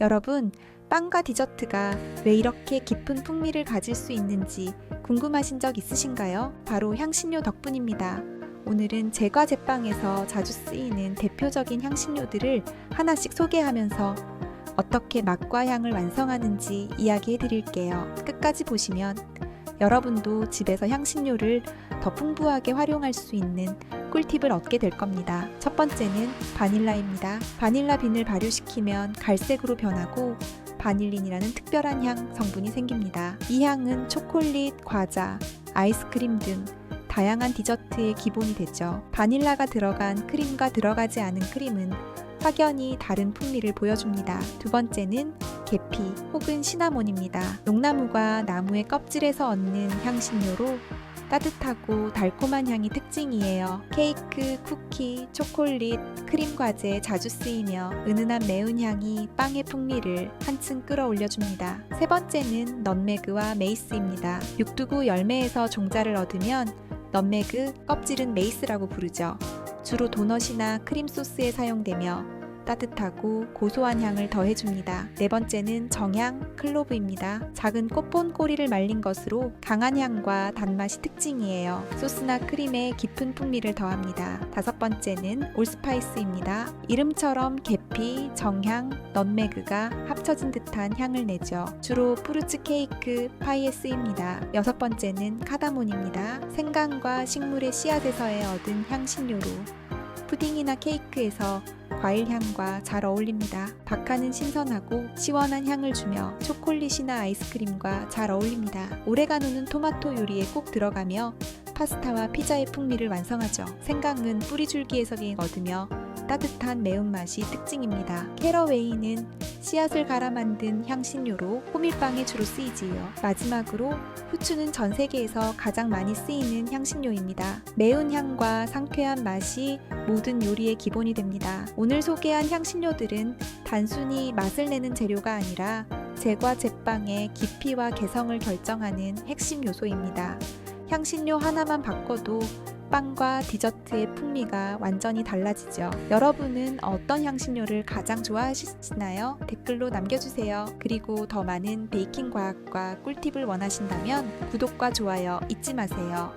여러분, 빵과 디저트가 왜 이렇게 깊은 풍미를 가질 수 있는지 궁금하신 적 있으신가요? 바로 향신료 덕분입니다. 오늘은 제과 제빵에서 자주 쓰이는 대표적인 향신료들을 하나씩 소개하면서 어떻게 맛과 향을 완성하는지 이야기해 드릴게요. 끝까지 보시면 여러분도 집에서 향신료를 더 풍부하게 활용할 수 있는 꿀팁을 얻게 될 겁니다. 첫 번째는 바닐라입니다. 바닐라 빈을 발효시키면 갈색으로 변하고 바닐린이라는 특별한 향 성분이 생깁니다. 이 향은 초콜릿, 과자, 아이스크림 등 다양한 디저트의 기본이 되죠. 바닐라가 들어간 크림과 들어가지 않은 크림은 확연히 다른 풍미를 보여줍니다. 두 번째는 계피 혹은 시나몬입니다. 농나무가 나무의 껍질에서 얻는 향신료로 따뜻하고 달콤한 향이 특징이에요. 케이크, 쿠키, 초콜릿, 크림 과제에 자주 쓰이며 은은한 매운 향이 빵의 풍미를 한층 끌어올려줍니다. 세 번째는 넛메그와 메이스입니다. 육두구 열매에서 종자를 얻으면 넛메그, 껍질은 메이스라고 부르죠. 주로 도넛이나 크림 소스에 사용되며 따뜻하고 고소한 향을 더해줍니다. 네 번째는 정향 클로브입니다. 작은 꽃본 꼬리를 말린 것으로 강한 향과 단맛이 특징이에요. 소스나 크림에 깊은 풍미를 더합니다. 다섯 번째는 올스파이스입니다. 이름처럼 계피, 정향, 넛메그가 합쳐진 듯한 향을 내죠. 주로 푸르츠 케이크, 파이에 쓰입니다. 여섯 번째는 카다몬입니다. 생강과 식물의 씨앗에서의 얻은 향신료로 푸딩이나 케이크에서 과일 향과 잘 어울립니다. 박하는 신선하고 시원한 향을 주며 초콜릿이나 아이스크림과 잘 어울립니다. 오레가노는 토마토 요리에 꼭 들어가며 파스타와 피자의 풍미를 완성하죠. 생강은 뿌리 줄기에서 얻으며 따뜻한 매운맛이 특징입니다. 캐러웨이는 씨앗을 갈아 만든 향신료로 호밀빵에 주로 쓰이지요. 마지막으로 후추는 전 세계에서 가장 많이 쓰이는 향신료입니다. 매운 향과 상쾌한 맛이 모든 요리의 기본이 됩니다. 오늘 소개한 향신료들은 단순히 맛을 내는 재료가 아니라 제과 제빵의 깊이와 개성을 결정하는 핵심 요소입니다. 향신료 하나만 바꿔도 빵과 디저트의 풍미가 완전히 달라지죠. 여러분은 어떤 향신료를 가장 좋아하시나요? 댓글로 남겨주세요. 그리고 더 많은 베이킹 과학과 꿀팁을 원하신다면 구독과 좋아요 잊지 마세요.